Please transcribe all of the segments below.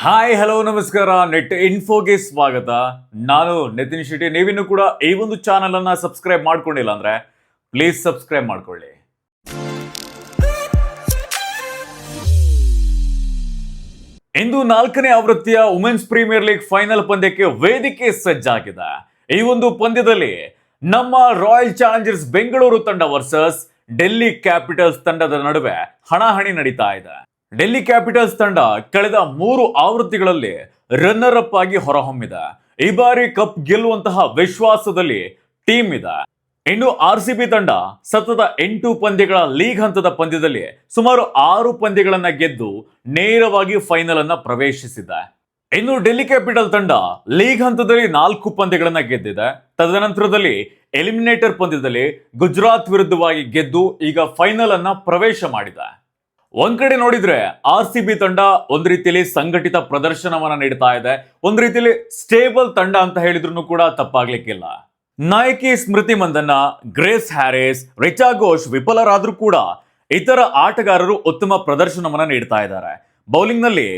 Hi hello ನಮಸ್ಕಾರ. Net ಇನ್ಫೋಗೆ ಸ್ವಾಗತ. ನಾನು ನಿತಿನ್ ಶೆಟ್ಟಿ. ನೀವಿನ್ನು ಕೂಡ ಈ ಒಂದು ಚಾನಲ್ ಅನ್ನ ಸಬ್ಸ್ಕ್ರೈಬ್ ಮಾಡ್ಕೊಂಡಿಲ್ಲ ಅಂದ್ರೆ ಪ್ಲೀಸ್ ಸಬ್ಸ್ಕ್ರೈಬ್ ಮಾಡ್ಕೊಳ್ಳಿ. ಇಂದು ನಾಲ್ಕನೇ ಆವೃತ್ತಿಯ ವುಮೆನ್ಸ್ ಪ್ರೀಮಿಯರ್ ಲೀಗ್ ಫೈನಲ್ ಪಂದ್ಯಕ್ಕೆ ವೇದಿಕೆ ಸಜ್ಜಾಗಿದೆ. ಈ ಒಂದು ಪಂದ್ಯದಲ್ಲಿ ನಮ್ಮ ರಾಯಲ್ ಚಾಲೆಂಜರ್ಸ್ ಬೆಂಗಳೂರು ತಂಡ ವರ್ಸಸ್ ಡೆಲ್ಲಿ ಕ್ಯಾಪಿಟಲ್ಸ್ ತಂಡದ ನಡುವೆ ಹಣಾಹಣಿ ನಡೀತಾ ಇದೆ. ಡೆಲ್ಲಿ ಕ್ಯಾಪಿಟಲ್ಸ್ ತಂಡ ಕಳೆದ ಮೂರು ಆವೃತ್ತಿಗಳಲ್ಲಿ ರನ್ನರ್ ಅಪ್ ಆಗಿ ಹೊರಹೊಮ್ಮಿದೆ. ಈ ಬಾರಿ ಕಪ್ ಗೆಲ್ಲುವಂತಹ ವಿಶ್ವಾಸದಲ್ಲಿ ಟೀಮ್ ಇದೆ. ಇನ್ನು ಆರ್ ಸಿ ಬಿ ತಂಡ ಸತತ ಎಂಟು ಪಂದ್ಯಗಳ ಲೀಗ್ ಹಂತದ ಪಂದ್ಯದಲ್ಲಿ ಸುಮಾರು ಆರು ಪಂದ್ಯಗಳನ್ನ ಗೆದ್ದು ನೇರವಾಗಿ ಫೈನಲ್ ಅನ್ನ ಪ್ರವೇಶಿಸಿದೆ. ಇನ್ನು ಡೆಲ್ಲಿ ಕ್ಯಾಪಿಟಲ್ ತಂಡ ಲೀಗ್ ಹಂತದಲ್ಲಿ ನಾಲ್ಕು ಪಂದ್ಯಗಳನ್ನ ಗೆದ್ದಿದೆ. ತದನಂತರದಲ್ಲಿ ಎಲಿಮಿನೇಟರ್ ಪಂದ್ಯದಲ್ಲಿ ಗುಜರಾತ್ ವಿರುದ್ಧವಾಗಿ ಗೆದ್ದು ಈಗ ಫೈನಲ್ ಅನ್ನ ಪ್ರವೇಶ ಮಾಡಿದೆ. ಒಂದ್ ಕಡೆ ನೋಡಿದ್ರೆ ಆರ್ ಸಿ ಬಿ ತಂಡ ಒಂದ್ ರೀತಿಯಲ್ಲಿ ಸಂಘಟಿತ ಪ್ರದರ್ಶನವನ್ನ ನೀಡ್ತಾ ಇದೆ. ಒಂದ್ ರೀತಿಯಲ್ಲಿ ಸ್ಟೇಬಲ್ ತಂಡ ಅಂತ ಹೇಳಿದ್ರು ಕೂಡ ತಪ್ಪಾಗ್ಲಿಕ್ಕಿಲ್ಲ. ನಾಯಕಿ ಸ್ಮೃತಿ ಮಂದನ್ನ ಗ್ರೇಸ್ ಹ್ಯಾರಿಸ್, ರಿಚಾ ಘೋಷ್ ವಿಫಲರಾದ್ರೂ ಕೂಡ ಇತರ ಆಟಗಾರರು ಉತ್ತಮ ಪ್ರದರ್ಶನವನ್ನ ನೀಡ್ತಾ ಇದ್ದಾರೆ. ಬೌಲಿಂಗ್ನಲ್ಲಿ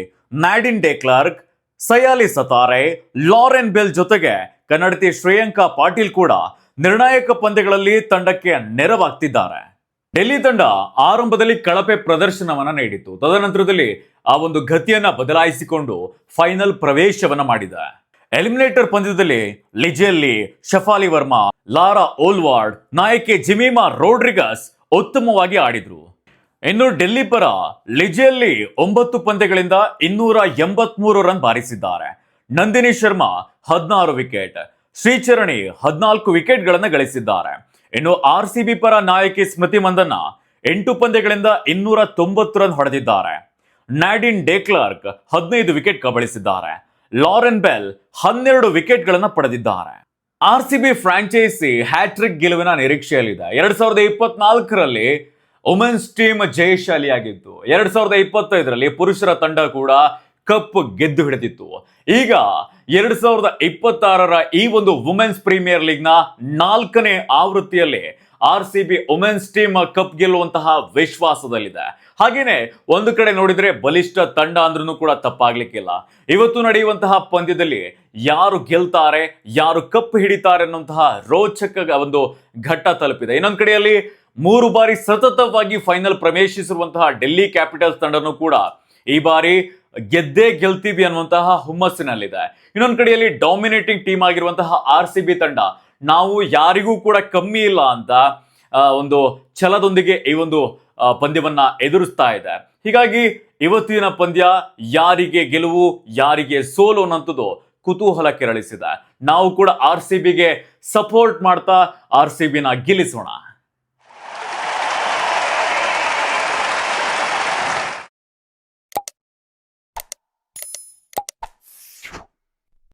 Nadine de Klerk, Sayali Satare, Lauren Bell ಜೊತೆಗೆ ಕನ್ನಡತಿ ಶ್ರೇಯಾಂಕಾ ಪಾಟೀಲ್ ಕೂಡ ನಿರ್ಣಾಯಕ ಪಂದ್ಯಗಳಲ್ಲಿ ತಂಡಕ್ಕೆ ನೆರವಾಗ್ತಿದ್ದಾರೆ. ಡೆಲ್ಲಿ ತಂಡ ಆರಂಭದಲ್ಲಿ ಕಳಪೆ ಪ್ರದರ್ಶನವನ್ನ ನೀಡಿತು ತದನಂತರದಲ್ಲಿ ಆ ಒಂದು ಗತಿಯನ್ನ ಬದಲಾಯಿಸಿಕೊಂಡು ಫೈನಲ್ ಪ್ರವೇಶವನ್ನ ಮಾಡಿದೆ. ಎಲಿಮಿನೇಟರ್ ಪಂದ್ಯದಲ್ಲಿ Lizelle Lee Shafali Verma, Laura Wolvaardt, ನಾಯಕಿ ಜಿಮಿಮಾ ರೋಡ್ರಿಗಸ್ ಉತ್ತಮವಾಗಿ ಆಡಿದ್ರು. ಇನ್ನು ಡೆಲ್ಲಿ ಪರ ಲಿಜೆಯಲ್ಲಿ ಒಂಬತ್ತು ಪಂದ್ಯಗಳಿಂದ ಇನ್ನೂರ ಎಂಬತ್ಮೂರು ರನ್ ಬಾರಿಸಿದ್ದಾರೆ. ನಂದಿನಿ ಶರ್ಮಾ ಹದಿನಾರು ವಿಕೆಟ್, ಶ್ರೀಚರಣಿ ಹದಿನಾಲ್ಕು ವಿಕೆಟ್ಗಳನ್ನು ಗಳಿಸಿದ್ದಾರೆ. ಇನ್ನು ಆರ್ ಸಿ ಬಿ ಪರ ನಾಯಕಿ ಸ್ಮೃತಿ ಮಂದನ್ನ ಎಂಟು ಪಂದ್ಯಗಳಿಂದ ಇನ್ನೂರ ತೊಂಬತ್ತು ರನ್ ಹೊಡೆದಿದ್ದಾರೆ. ನ್ಯಾಡಿನ್ ಡೇಕ್ಲರ್ಕ್ ಹದಿನೈದು ವಿಕೆಟ್ ಕಬಳಿಸಿದ್ದಾರೆ. ಲಾರೆನ್ ಬೆಲ್ ಹನ್ನೆರಡು ವಿಕೆಟ್ಗಳನ್ನು ಪಡೆದಿದ್ದಾರೆ. R C B franchise hat-trick ಗೆಲುವಿನ ನಿರೀಕ್ಷೆಯಲ್ಲಿದೆ. ಎರಡ್ ಸಾವಿರದ ಇಪ್ಪತ್ನಾಲ್ಕರಲ್ಲಿ ವುಮೆನ್ಸ್ ಟೀಮ್ ಜಯಶಾಲಿಯಾಗಿತ್ತು. ಎರಡ್ ಸಾವಿರದ ಇಪ್ಪತ್ತೈದರಲ್ಲಿ ಪುರುಷರ ತಂಡ ಕೂಡ ಕಪ್ ಗೆದ್ದು ಹಿಡಿದಿತ್ತು. ಈಗ ಎರಡ್ ಸಾವಿರದ ಇಪ್ಪತ್ತಾರರ ಈ ಒಂದು ವುಮೆನ್ಸ್ ಪ್ರೀಮಿಯರ್ ಲೀಗ್ನ ನಾಲ್ಕನೇ ಆವೃತ್ತಿಯಲ್ಲಿ R C B women's team cup ಗೆಲ್ಲುವಂತಹ ವಿಶ್ವಾಸದಲ್ಲಿದೆ. ಹಾಗೇನೆ ಒಂದು ಕಡೆ ನೋಡಿದ್ರೆ ಬಲಿಷ್ಠ ತಂಡ ಅಂದ್ರೂ ಕೂಡ ತಪ್ಪಾಗ್ಲಿಕ್ಕಿಲ್ಲ. ಇವತ್ತು ನಡೆಯುವಂತಹ ಪಂದ್ಯದಲ್ಲಿ ಯಾರು ಗೆಲ್ತಾರೆ, ಯಾರು ಕಪ್ ಹಿಡಿತಾರೆ ಅನ್ನುವಂತಹ ರೋಚಕ ಒಂದು ಘಟ್ಟ ತಲುಪಿದೆ. ಇನ್ನೊಂದು ಕಡೆಯಲ್ಲಿ ಮೂರು ಬಾರಿ ಸತತವಾಗಿ ಫೈನಲ್ ಪ್ರವೇಶಿಸಿರುವಂತಹ ಡೆಲ್ಲಿ ಕ್ಯಾಪಿಟಲ್ಸ್ ತಂಡನೂ ಕೂಡ ಈ ಬಾರಿ ಗೆದ್ದೇ ಗೆಲ್ತೀವಿ ಅನ್ನುವಂತಹ ಹುಮ್ಮಸ್ಸಿನಲ್ಲಿದೆ. ಇನ್ನೊಂದ್ ಕಡೆಯಲ್ಲಿ ಡಾಮಿನೇಟಿಂಗ್ ಟೀಮ್ ಆಗಿರುವಂತಹ ಆರ್ ಸಿ ಬಿ ತಂಡ, ನಾವು ಯಾರಿಗೂ ಕೂಡ ಕಮ್ಮಿ ಇಲ್ಲ ಅಂತ ಒಂದು ಛಲದೊಂದಿಗೆ ಈ ಒಂದು ಪಂದ್ಯವನ್ನ ಎದುರಿಸ್ತಾ ಇದೆ. ಹೀಗಾಗಿ ಇವತ್ತಿನ ಪಂದ್ಯ ಯಾರಿಗೆ ಗೆಲುವು, ಯಾರಿಗೆ ಸೋಲು ಅನ್ನೋಂಥದ್ದು ಕುತೂಹಲ ಕೆರಳಿಸಿದೆ. ನಾವು ಕೂಡ ಆರ್ ಸಿ ಬಿಗೆ ಸಪೋರ್ಟ್ ಮಾಡ್ತಾ ಆರ್ ಸಿ ಬಿನ ಗೆಲ್ಲಿಸೋಣ.